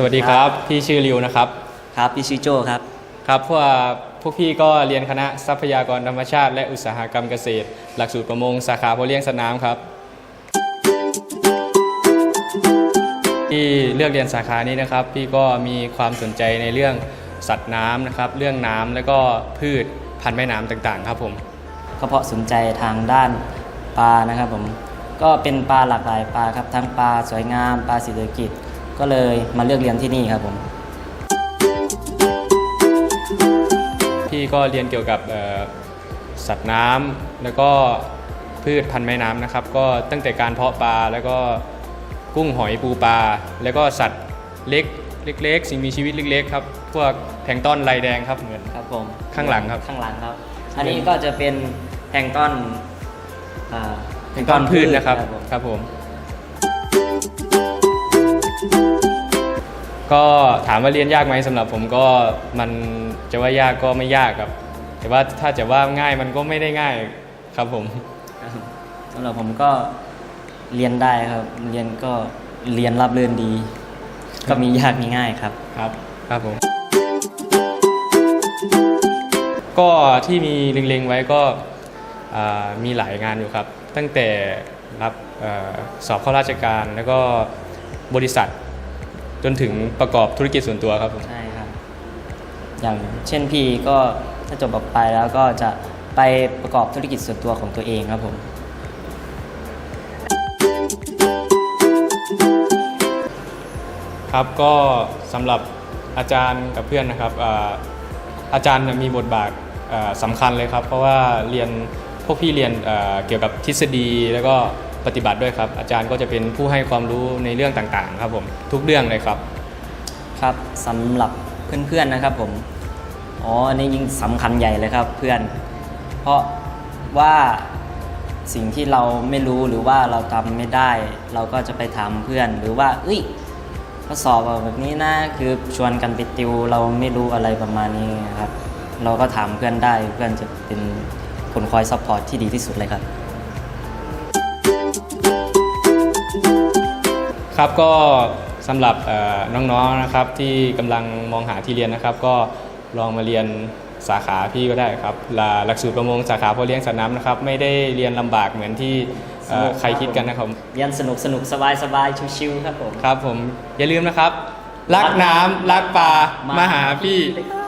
สวัสดีครับ พี่ชื่อริวนะครับ ครับพี่ชื่อโจครับ ครับพวกพวกพี่ก็เรียนคณะทรัพยากรธรรมชาติ และอุตสาหกรรมเกษตร หลักสูตรประมงสาขาเพาะเลี้ยงสนามครับ ที่เลือกเรียนสาขานี้นะครับ พี่ก็มีความสนใจในเรื่องสัตว์น้ำนะครับ เรื่องน้ำแล้วก็พืชพันธุ์แม่น้ำต่างๆ ครับผม ก็เพราะสนใจทางด้านปลานะครับผม ก็เป็นปลาหลากหลายปลาครับ ทั้งปลาสวยงาม ปลาเศรษฐกิจ ก็เลยมาเลือกเรียนที่นี่ครับผม พี่ก็เรียนเกี่ยวกับเอ่อสัตว์น้ำแล้วก็พืชพันธุ์แม่น้ำนะครับ ก็ตั้งแต่การเพาะปลาแล้วก็กุ้งหอยปูปลาแล้วก็สัตว์เล็กเล็กๆ สิ่งมีชีวิตเล็กๆครับพวกแพลงก์ต้อนลายแดงครับเหมือนครับผมข้างหลังครับข้างหลังครับ อันนี้ก็จะเป็นแพลงก์ต้อนอ่าแพลงก์ต้อนพืชนะครับผมครับผม ก็ถามว่าเรียนยากไหมสำหรับผมก็มันจะว่ายากก็ไม่ยากครับ แต่ว่าถ้าจะว่าง่ายมันก็ไม่ได้ง่ายครับผมครับสำหรับผมก็เรียนได้ครับ เรียนก็เรียนรับเรื่นดี ก็มียากมีง่ายครับครับครับผมก็ที่มีเล็งๆไว้ก็อ่ามีหลายงานอยู่ครับ ตั้งแต่รับเออสอบเข้าราชการแล้วก็ บริษัท จนถึงประกอบธุรกิจส่วนตัวครับผมใช่ครับ อย่างเช่นพี่ก็ถ้าจบออกไปแล้วก็จะไปประกอบธุรกิจส่วนตัวของตัวเองครับผม ครับก็สำหรับอาจารย์กับเพื่อนนะครับอ่าอาจารย์เนี่ยมีบทบาทอ่าสำคัญเลยครับ เพราะว่าเรียนพวกพี่เรียนอ่าเกี่ยวกับทฤษฎีแล้วก็ ปฏิบัติด้วยครับ อาจารย์ก็จะเป็นผู้ให้ความรู้ในเรื่องต่างๆ ครับผมทุกเรื่องเลยครับ ครับสำหรับเพื่อนๆนะครับผมอ๋ออันนี้ยิ่งสำคัญใหญ่เลยครับเพื่อน เพราะว่าสิ่งที่เราไม่รู้หรือว่าเราทำไม่ได้ เราก็จะไปถามเพื่อน หรือว่าเอ้ยข้อสอบแบบนี้นะคือชวนกันไปติว เราไม่รู้อะไรประมาณนี้ครับ เราก็ถามเพื่อนได้เพื่อนจะเป็นคนคอยซัพพอร์ตที่ดีที่สุดเลยครับ ครับก็สำหรับเอ่อน้องๆนะครับที่กำลังมองหาที่เรียนนะครับ ก็ลองมาเรียนสาขาพี่ก็ได้ครับหลักหลักสูตรประมงสาขาเพาะเลี้ยงสัตว์น้ำนะครับ ไม่ได้เรียนลำบากเหมือนที่เอ่อสนุกครับใครคิดกันนะครับเรียนสนุกสนุกสบายสบายชิวๆครับผมครับผมอย่าลืมนะครับ รักน้ำรักปลามาหาพี่เลยครับ